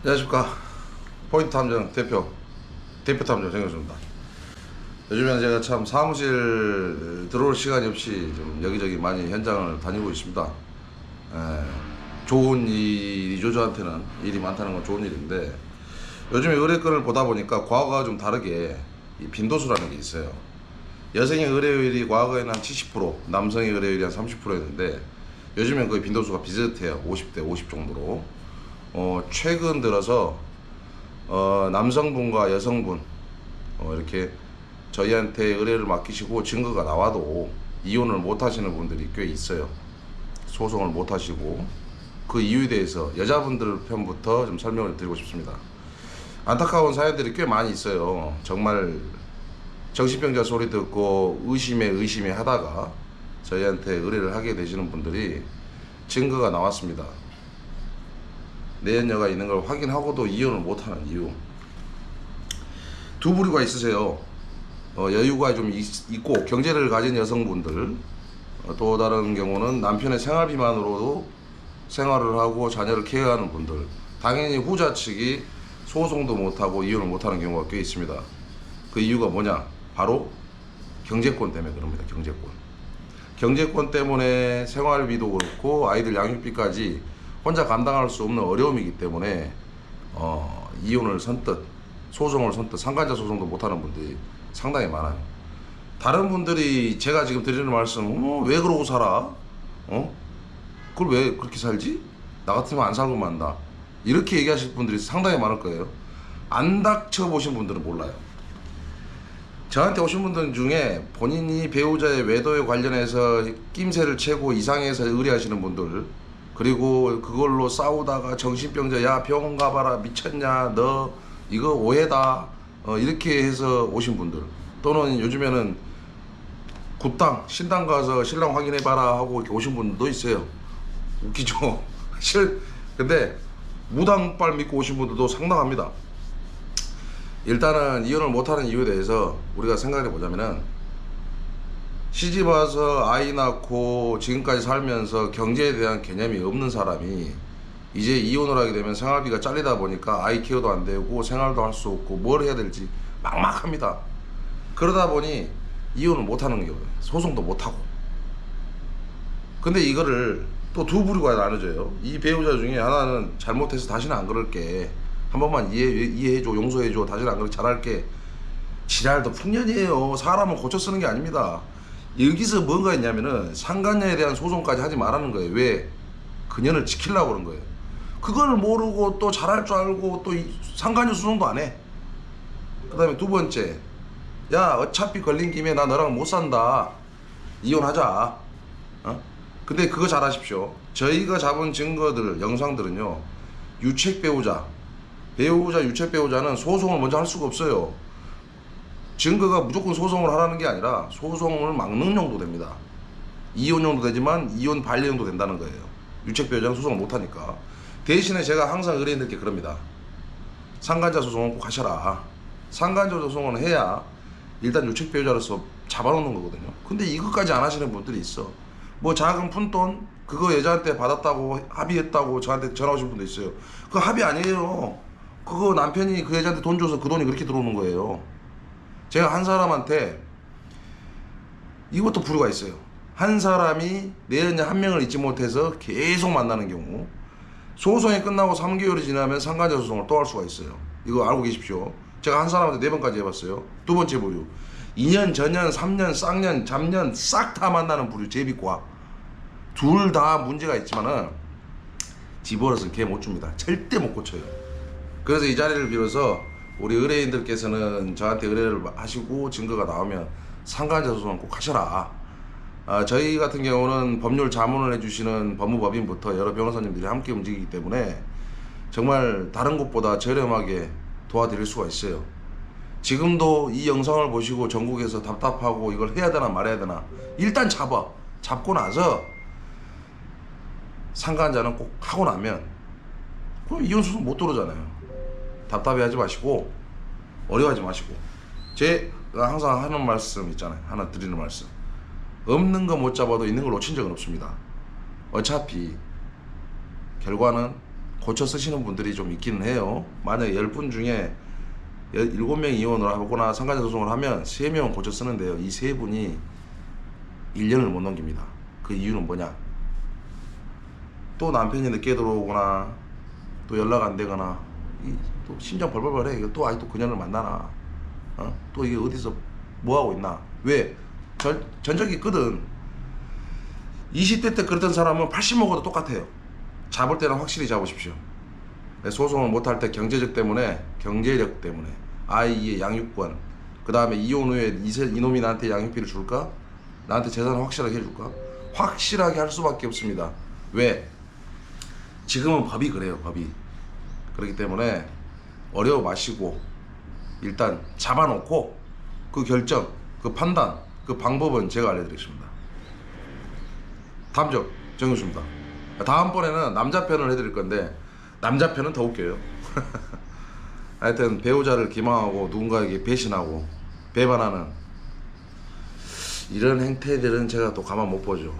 안녕하십니까. 포인트 탐정 대표 대표 탐정 정현수입니다. 요즘에는 제가 참 사무실 들어올 시간이 없이 좀 여기저기 많이 현장을 다니고 있습니다. 에, 좋은 일이죠 저한테는 일이 많다는 건 좋은 일인데 요즘에 의뢰건을 보다 보니까 과거와 좀 다르게 이 빈도수라는 게 있어요. 여성의 의뢰율이 과거에는 한 70% 남성의 의뢰율이 한 30%였는데 요즘엔 거의 빈도수가 비슷해요. 50대 50 정도로 어, 최근 들어서 어, 남성분과 여성분 어, 이렇게 저희한테 의뢰를 맡기시고 증거가 나와도 이혼을 못 하시는 분들이 꽤 있어요. 소송을 못 하시고 그 이유에 대해서 여자분들 편부터 좀 설명을 드리고 싶습니다. 안타까운 사연들이 꽤 많이 있어요. 정말 정신병자 소리 듣고 의심에 의심에 하다가 저희한테 의뢰를 하게 되시는 분들이 증거가 나왔습니다. 내연녀가 있는 걸 확인하고도 이혼을 못하는 이유 두 부류가 있으세요. 어, 여유가 좀 있, 있고 경제를 가진 여성분들 어, 또 다른 경우는 남편의 생활비만으로도 생활을 하고 자녀를 케어하는 분들 당연히 후자 측이 소송도 못하고 이혼을 못하는 경우가 꽤 있습니다. 그 이유가 뭐냐? 바로 경제권 때문에 그럽니다. 경제권. 경제권 때문에 생활비도 그렇고 아이들 양육비까지 혼자 감당할 수 없는 어려움이기 때문에 어, 이혼을 선뜻 소송을 선뜻 상간자 소송도 못하는 분들이 상당히 많아요. 다른 분들이 제가 지금 드리는 말씀, 어머, 왜 그러고 살아? 어? 그걸 왜 그렇게 살지? 나 같으면 안 살고 만다. 이렇게 얘기하실 분들이 상당히 많을 거예요. 안 닥쳐 보신 분들은 몰라요. 저한테 오신 분들 중에 본인이 배우자의 외도에 관련해서 낌새를 채고 이상해서 의뢰하시는 분들 그리고 그걸로 싸우다가 정신병자 야 병원 가봐라 미쳤냐 너 이거 오해다. 어, 이렇게 해서 오신 분들. 또는 요즘에는 굿당 신당 가서 신랑 확인해봐라 하고 오신 분들도 있어요. 웃기죠? 실 근데 무당빨 믿고 오신 분들도 상당합니다. 일단은 이혼을 못하는 이유에 대해서 우리가 생각해 보자면은 시집 와서 아이 낳고 지금까지 살면서 경제에 대한 개념이 없는 사람이 이제 이혼을 하게 되면 생활비가 잘리다 보니까 아이 케어도 안 되고 생활도 할 수 없고 뭘 해야 될지 막막합니다. 그러다 보니 이혼을 못 하는 경우예요. 소송도 못 하고. 근데 이거를 또 두 부류가 나눠져요. 이 배우자 중에 하나는 잘못해서 다시는 안 그럴게. 한 번만 이해, 이해해줘, 용서해줘, 다시는 안 그렇게 잘할게. 지랄도 풍년이에요. 사람은 고쳐 쓰는 게 아닙니다. 여기서 뭔가 있냐면은 상간녀에 대한 소송까지 하지 말라는 거예요. 왜? 그녀를 지키려고 그런 거예요. 그걸 모르고 또 잘할 줄 알고 또이 상간녀 소송도 안 해. 그 다음에 두 번째. 야, 어차피 걸린 김에 나 너랑 못 산다. 이혼하자. 어? 근데 그거 잘 아십시오. 저희가 잡은 증거들, 영상들은요. 유책 배우자. 배우자, 유책 배우자는 소송을 먼저 할 수가 없어요. 증거가 무조건 소송을 하라는 게 아니라 소송을 막는 용도 됩니다. 이혼용도 되지만 이혼 반려용도 된다는 거예요. 유책 배우자는 소송을 못 하니까. 대신에 제가 항상 의뢰인들께 그럽니다. 상간자 소송은 꼭 하셔라. 상간자 소송은 해야 일단 유책 배우자로서 잡아놓는 거거든요. 근데 이것까지 안 하시는 분들이 있어. 뭐 작은 푼돈 그거 여자한테 받았다고 합의했다고 저한테 전화 오신 분도 있어요. 그거 합의 아니에요. 그거 남편이 그 여자한테 돈 줘서 그 돈이 그렇게 들어오는 거예요. 제가 한 사람한테 이것도 부류가 있어요. 한 사람이 내연녀 한 명을 잊지 못해서 계속 만나는 경우 소송이 끝나고 3개월이 지나면 상간자 소송을 또 할 수가 있어요. 이거 알고 계십시오. 제가 한 사람한테 네 번까지 해봤어요. 두 번째 부류. 2년, 전년, 3년, 쌍년, 잡년 싹 다 만나는 부류 제비과. 둘 다 문제가 있지만은 집어넣어서 개못 줍니다. 절대 못 고쳐요. 그래서 이 자리를 빌어서 우리 의뢰인들께서는 저한테 의뢰를 하시고 증거가 나오면 상간자 소송은 꼭 하셔라. 아, 저희 같은 경우는 법률 자문을 해주시는 법무법인부터 여러 변호사님들이 함께 움직이기 때문에 정말 다른 곳보다 저렴하게 도와드릴 수가 있어요. 지금도 이 영상을 보시고 전국에서 답답하고 이걸 해야 되나 말아야 되나 일단 잡아. 잡고 나서 상간자는 꼭 하고 나면 그럼 이혼 소송 못 들어오잖아요. 답답해하지 마시고 어려워하지 마시고 제가 항상 하는 말씀 있잖아요. 하나 드리는 말씀. 없는 거 못 잡아도 있는 걸 놓친 적은 없습니다. 어차피 결과는 고쳐 쓰시는 분들이 좀 있기는 해요. 만약에 10분 중에 7명 이혼을 하거나 상가자 소송을 하면 3명은 고쳐 쓰는데요. 이세 분이 1년을 못 넘깁니다. 그 이유는 뭐냐? 또 남편이 늦게 들어오거나 또 연락 안 되거나 이, 또 심장 벌벌벌해. 이거 또 아직도 그녀를 만나나? 어? 또 이게 어디서 뭐 하고 있나? 왜? 전, 전적이 있거든. 20대 때 그랬던 사람은 80 먹어도 똑같아요. 잡을 때는 확실히 잡으십시오. 네, 소송을 못할 때 경제적 때문에 경제력 때문에 아이의 양육권 그 다음에 이혼 후에 이놈이 나한테 양육비를 줄까? 나한테 재산을 확실하게 해줄까? 확실하게 할 수밖에 없습니다. 왜? 지금은 법이 그래요 법이 그렇기 때문에 어려워 마시고 일단 잡아놓고 그 결정 그 판단 그 방법은 제가 알려드리겠습니다. 다음 적 정효수입니다. 다음번에는 남자 편을 해드릴 건데 남자 편은 더 웃겨요. 하여튼 배우자를 기망하고 누군가에게 배신하고 배반하는 이런 행태들은 제가 또 가만 못 보죠.